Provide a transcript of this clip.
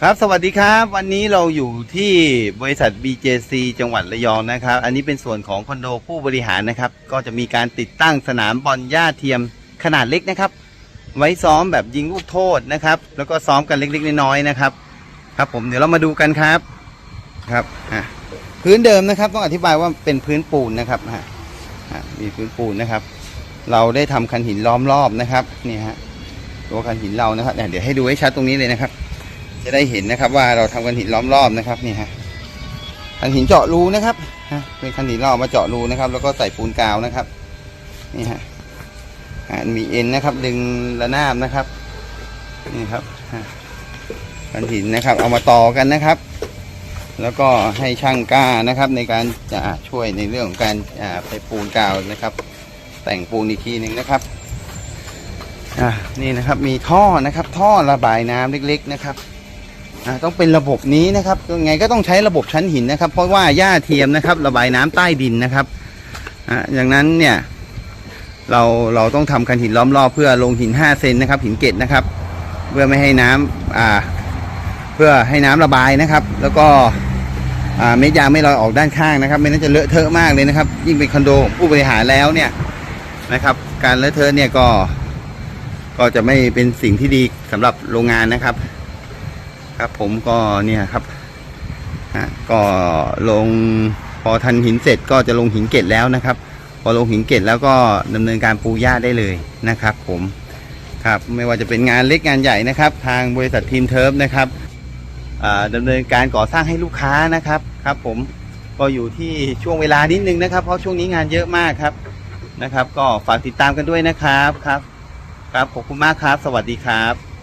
ครับสวัสดีครับวันนี้เราอยู่ที่บริษัท BJC จังหวัดระยองนะครับ อันนี้เป็นส่วนของคอนโดผู้บริหารนะครับ ก็จะมีการติดตั้งสนามบอลหญ้าเทียมขนาดเล็กนะครับ ไว้ซ้อมแบบยิงลูกโทษนะครับ แล้วก็ซ้อมกันเล็กๆน้อยๆนะครับ ครับผมเดี๋ยวเรามาดูกันครับครับอะพื้นเดิมนะครับ ต้องอธิบายว่าเป็นพื้นปูนนะครับฮะอะมีพื้นปูนนะครับ เราได้ทำคันหินล้อมรอบนะครับนี่ฮะตัวคันหินเรานะครับเดี๋ยวให้ดูให้ชัดตรงนี้เลยนะครับ จะได้เห็นนะครับ ว่าเราทำกันหินล้อมรอบนะครับนี่ฮะคันหินเจาะรูนะครับเป็นคันหินเราเอมาเจาะรูนะครับ แล้วก็ใส่ปูนกาวนะครับนี่ฮะมีเอ็นนะครับ ดึงระนาบนะครับนี่ครับคันหินนะครับ เอามาต่อกันนะครับ แล้วก็ให้ช่างกล้านะครับ ในการจะช่วยในเรื่องของการไปปูนกาวนะครับ แต่งปูนอีกทีหนึ่งนะครับอ่านี่นะครับมีท่อนะครับ ท่อระบายน้ำเล็ก ๆ นะครับ ต้องเป็นระบบนี้นะครับยังไงก็ต้องใช้ระบบชั้นหินนะครับ เพราะว่าหญ้าเทียมนะครับ ระบายน้ำใต้ดินนะครับอ่าอย่างนั้นเนี่ยเราเราต้องทำคันหินล้อมรอบเพื่อลงหิน5เซนนะครับ หินเกล็ดนะครับ เพื่อไม่ให้น้ำอ่าเพื่อให้น้ำระบายนะครับ แล้วก็อ่าเม็ดยางไม่ลอยออกด้านข้างนะครับ ไม่นั้นจะเลอะเทอะมากเลยนะครับ ยิ่งเป็นคอนโดผู้บริหารแล้วเนี่ยนะครับ การเลอะเทอะเนี่ยก็ก็จะไม่เป็นสิ่งที่ดีสำหรับโรงงานนะครับ ครับผมก็เนี่ยครับฮะก็ลงพอทันหินเสร็จก็จะลงหินเกล็ดแล้วนะครับ พอลงหินเกล็ดแล้วก็ดำเนินการปูหญ้าได้เลยนะครับ ผมครับไม่ว่าจะเป็นงานเล็กงานใหญ่นะครับ ทางบริษัททีมเทิร์ฟนะครับอ่าดำเนินการก่อสร้างให้ลูกค้านะครับครับ ผมก็อยู่ที่ช่วงเวลานิดนึงนะครับ เพราะช่วงนี้งานเยอะมากครับนะครับ ก็ฝากติดตามกันด้วยนะครับครับ ครับขอบคุณมากครับ สวัสดีครับ